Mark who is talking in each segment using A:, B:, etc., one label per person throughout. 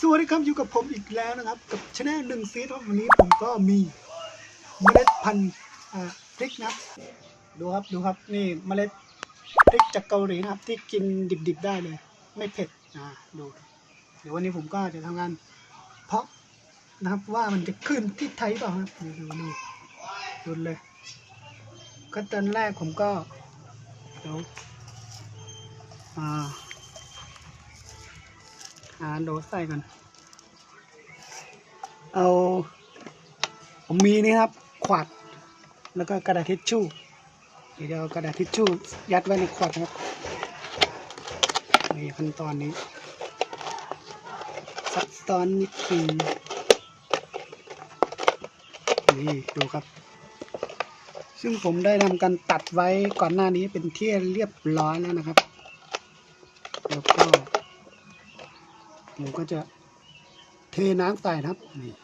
A: สวัสดีครับอยู่กับผมอีกแล้วนะครับ กับช anel หนึ่งซีดวันนี้ผมก็มีเมล็ดพันธุ์พริกนะดูครับดูครับนี่เมล็ดพริกจากเกาหลีนะครับ ที่กินดิบๆได้เลย ไม่เผ็ดอ่าดูเดี๋ยววันนี้ผมก็จะทำงาน เพาะนะครับว่ามันจะขึ้นที่ไทยเปล่าครับดูดูดูดูเลยขั้นตอนแรกผมก็เดี๋ยวอ่า หาโดใส่ก่อนเอาผมมีนี่ครับ ขวด แล้วก็กระดาษทิชชู่ เดี๋ยวเอากระดาษทิชชู่ยัดไว้ในขวดนะครับนี่ขั้นตอนนี้ซับซ้อนนิดนึงนี่ดูครับ ซึ่งผมได้ทำการตัดไว้ก่อนหน้านี้เป็นที่เรียบร้อยแล้วนะครับ แล้วก็ ผมก็จะเทน้ำใส่นะครับนี่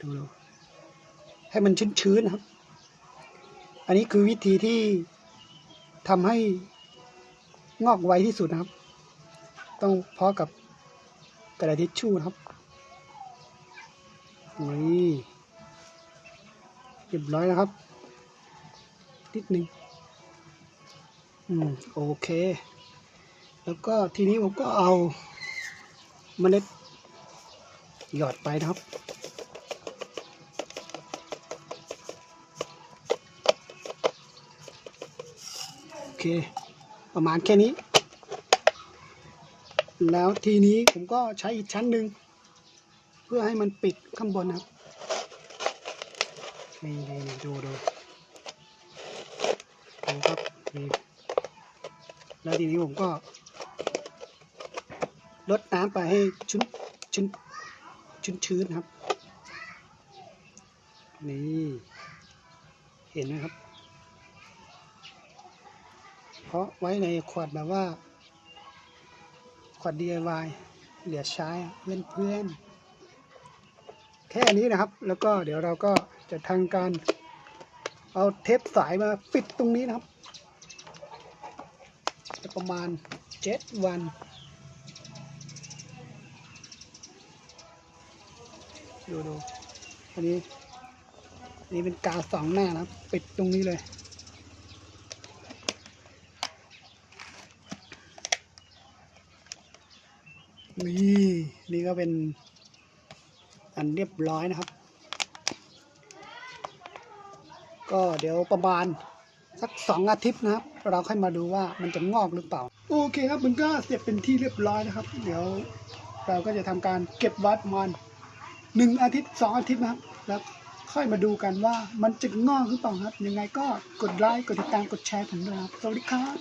A: ดูดูให้มันชื้นๆนะครับ อันนี้คือวิธีที่ทำให้งอกไวที่สุดนะครับ ต้องเพาะกับกระดาษทิชชู่นะครับนี่เรียบร้อยนะครับ นิดนึงอืม โอเค แล้วก็ทีนี้ผมก็เอา เมล็ดหยอดไปนะครับ โอเค ประมาณแค่นี้ แล้วทีนี้ผมก็ใช้อีกชั้นหนึ่ง เพื่อให้มันปิดข้างบนนะครับ นี่นี่นี่ดูดูดูครับนี่แล้วทีนี้ผมก็ ลดน้ำไปให้ชื้นชื้นชื้นชื้นครับ นี่เห็นไหมครับ เพราะไว้ในขวดแบบว่า ขวด DIY เหลือใช้เพื่อนเพื่อนแค่นี้นะครับ แล้วก็เดี๋ยวเราก็จะทำการ เอาเทปสายมาปิดตรงนี้นะครับ จะประมาณเจ็ดวัน ดูดูอันนี้อันนี้เป็นกาวสองหน้านะครับ ปิดตรงนี้เลย นี่นี่ก็เป็นอันเรียบร้อยนะครับ ก็เดี๋ยวประมาณสักสองอาทิตย์นะครับ เราค่อยมาดูว่ามันจะงอกหรือเปล่า โอเคครับมันก็เสร็จเป็นที่เรียบร้อยนะครับ เดี๋ยวเราก็จะทำการเก็บไวัดมัน หนึ่งอาทิตย์สองอาทิตย์นะครับ แล้วค่อยมาดูกันว่ามันจะงอกหรือเปล่าครับ ยังไงก็กดไลค์กดติดตามกดแชร์ผมด้วยครับ สวัสดีครับ